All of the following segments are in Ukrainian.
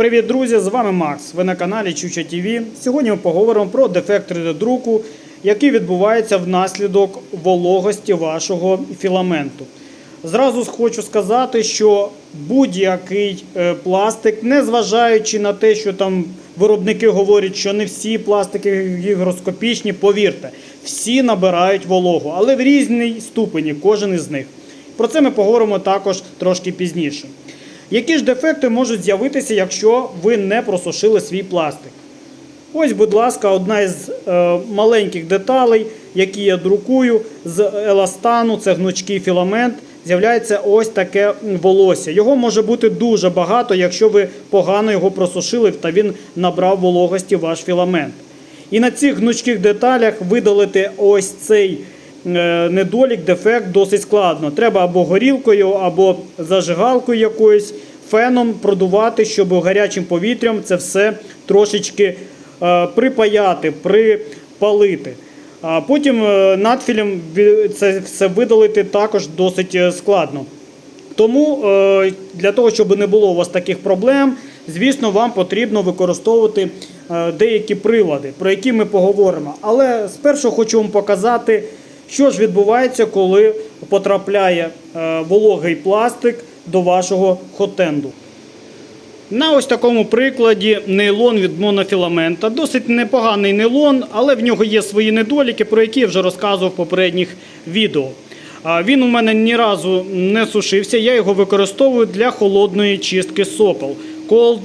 Привіт, друзі! З вами Макс. Ви на каналі Чуча ТВ. Сьогодні ми поговоримо про дефект 3D-друку, який відбувається внаслідок вологості вашого філаменту. Зразу хочу сказати, що будь-який е, пластик, незважаючи на те, що там виробники говорять, що не всі пластики гігроскопічні, повірте, всі набирають вологу, але в різній ступені кожен із них. Про це ми поговоримо також трошки пізніше. Які ж дефекти можуть з'явитися, якщо ви не просушили свій пластик? Ось, будь ласка, одна із е, маленьких деталей, які я друкую з еластану, це гнучкий філамент. З'являється ось таке волосся. Його може бути дуже багато, якщо ви погано його просушили та він набрав вологості ваш філамент. І на цих гнучких деталях видалити ось цей е, недолік, дефект досить складно. Треба або горілкою, або зажигалкою якоюсь, феном продувати, щоб гарячим повітрям це все трошечки е, припаяти, припалити. А потім е, надфілем це все видалити також досить е, складно. Тому для того, щоб не було у вас таких проблем, звісно, вам потрібно використовувати деякі прилади, про які ми поговоримо. Але спершу хочу вам показати, що ж відбувається, коли потрапляє вологий пластик до вашого хотенду. На ось такому прикладі нейлон від монофіламента. Досить непоганий нейлон, але в нього є свої недоліки, про які я вже розказував в попередніх відео. Він у мене ні разу не сушився, я його використовую для холодної чистки сопел. Cold,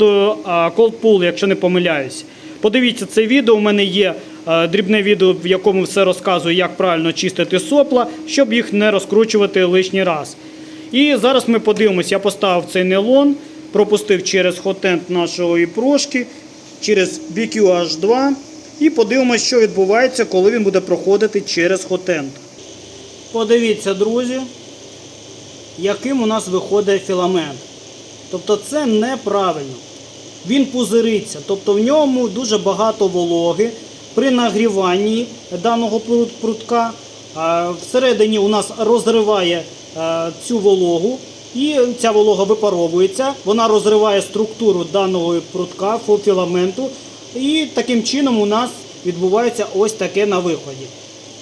cold Pool, якщо не помиляюсь. Подивіться це відео, у мене є е, дрібне відео, в якому все розказую, як правильно чистити сопла, щоб їх не розкручувати лишній раз. І зараз ми подивимося, я поставив цей нейлон, пропустив через хотент нашої прошки, через BQH2 і подивимося, що відбувається, коли він буде проходити через хотент. Подивіться, друзі, яким у нас виходить філамент. Тобто це неправильно. Він пузириться, тобто в ньому дуже багато вологи. При нагріванні даного прут- прутка всередині у нас розриває цю вологу, і ця волога випаровується, вона розриває структуру даного прутка, філаменту, і таким чином у нас відбувається ось таке на виході.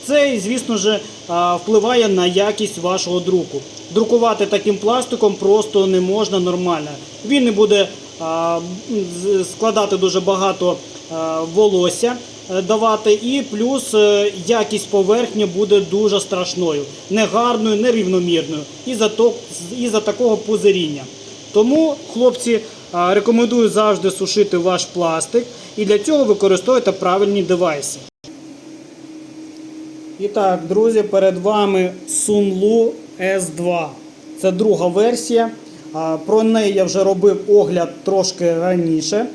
Це, звісно ж, впливає на якість вашого друку. Друкувати таким пластиком просто не можна нормально. Він не буде складати дуже багато волосся е, давати, і плюс е, якість поверхні буде дуже страшною, негарною, нерівномірною із-за то- із-за такого пузиріння. Тому, хлопці, рекомендую завжди сушити ваш пластик і для цього використовуйте правильні девайси. І так, друзі, перед вами Sunlu S2. Це друга версія. Про неї я вже робив огляд трошки раніше,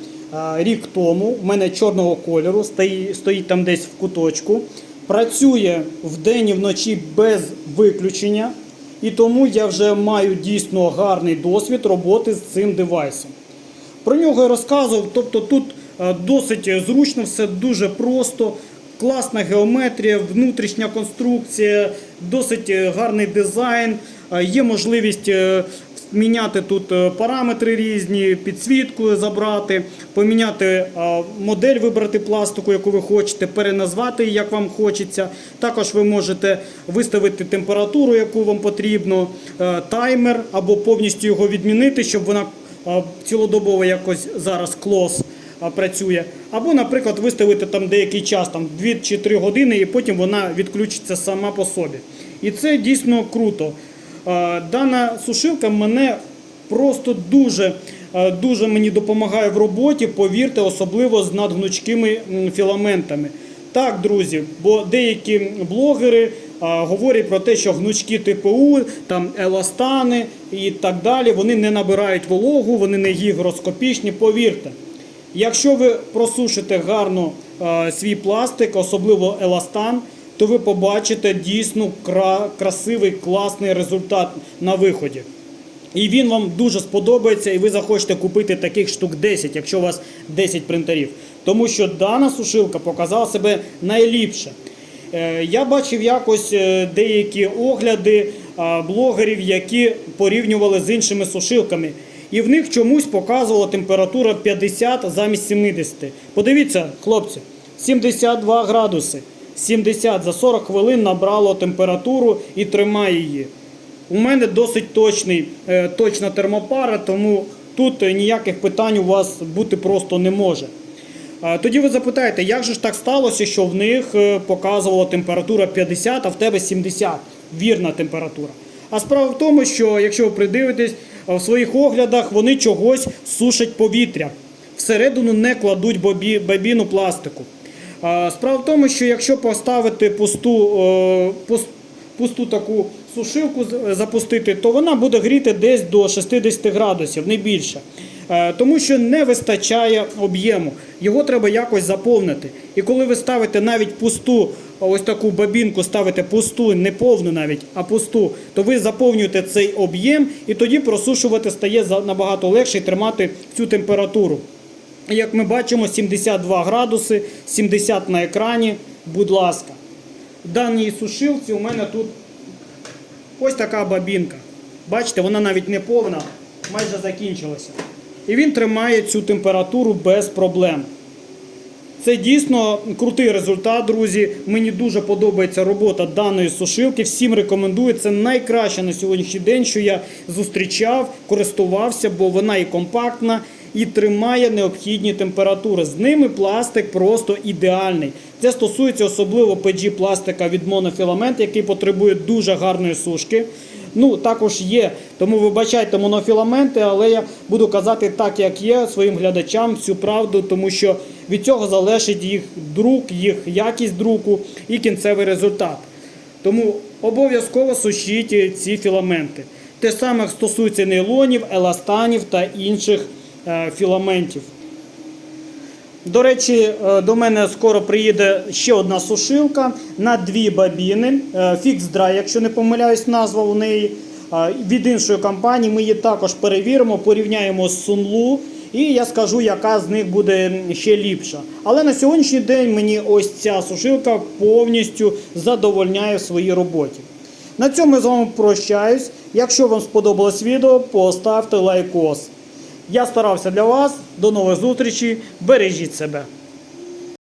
рік тому. У мене чорного кольору, стоїть, там десь в куточку. Працює вдень і вночі без виключення. І тому я вже маю дійсно гарний досвід роботи з цим девайсом. Про нього я розказував. Тобто тут е, досить зручно, все дуже просто, класна геометрія, внутрішня конструкція, досить е, гарний дизайн. Е, Є можливість міняти тут е, параметри різні, підсвітку забрати, поміняти е, модель, вибрати пластику, яку ви хочете, переназвати як вам хочеться. Також ви можете виставити температуру, яку вам потрібно, е, таймер або повністю його відмінити, щоб вона цілодобово якось зараз клос працює. Або, наприклад, виставити там деякий час, там 2 чи 3 години, і потім вона відключиться сама по собі. І це дійсно круто. Дана сушилка мене просто дуже, дуже мені допомагає в роботі, повірте, особливо з надгнучкими філаментами. Так, друзі, бо деякі блогери а, говорять про те, що гнучки ТПУ, там еластани і так далі, вони не набирають вологу, вони не гігроскопічні. Повірте, якщо ви просушите гарно а, свій пластик, особливо еластан, то ви побачите дійсно красивий, класний результат на виході. І він вам дуже сподобається, і ви захочете купити таких штук 10, якщо у вас 10 принтерів. Тому що дана сушилка показала себе найліпше. Е, Я бачив якось е, деякі огляди блогерів, які порівнювали з іншими сушилками. І в них чомусь показувала температура 50 замість 70. Подивіться, хлопці, 72 градуси. 70 за 40 хвилин набрало температуру і тримає її. У мене досить точний, е, точна термопара, тому тут е, ніяких питань у вас бути просто не може. Тоді ви запитаєте, як же ж так сталося, що в них е, показувала температура 50, а в тебе 70? Вірна температура. А справа в тому, що якщо ви придивитесь, е, в своїх оглядах вони чогось сушать повітря. Всередину не кладуть бобі, бобіну пластику. Справа в тому, що якщо поставити пусту, е, пусту таку сушилку запустити, то вона буде гріти десь до 60 градусів, не більше. Е, Тому що не вистачає об'єму. Його треба якось заповнити. І коли ви ставите навіть пусту, ось таку бабінку, ставите пусту, не повну навіть, а пусту, то ви заповнюєте цей об'єм і тоді просушувати стає набагато легше і тримати цю температуру. Як ми бачимо, 72 градуси, 70 на екрані. Будь ласка. В даній сушилці у мене тут ось така бабінка. Бачите, вона навіть не повна, майже закінчилася. І він тримає цю температуру без проблем. Це дійсно крутий результат, друзі. Мені дуже подобається робота даної сушилки. Всім рекомендую. Це найкраще на сьогоднішній день, що я зустрічав, користувався, бо вона і компактна, і тримає необхідні температури. З ними пластик просто ідеальний. Це стосується особливо PG пластика від монофіламент, який потребує дуже гарної сушки. Ну, також є, тому вибачайте монофіламенти, але я буду казати так, як є своїм глядачам всю правду, тому що від цього залежить їх друк, їх якість друку і кінцевий результат. Тому обов'язково сушіть ці філаменти. Те саме стосується нейлонів, еластанів та інших філаментів. До речі, е, до мене скоро приїде ще одна сушилка на дві бабіни. е, Fix Dry, якщо не помиляюсь, назва у неї. Е, Від іншої компанії ми її також перевіримо, порівняємо з Sunlu. І я скажу, яка з них буде ще ліпша. Але на сьогоднішній день мені ось ця сушилка повністю задовольняє в своїй роботі. На цьому я з вами прощаюсь. Якщо вам сподобалось відео, поставте лайкос. Я старався для вас. До нових зустрічей. Бережіть себе.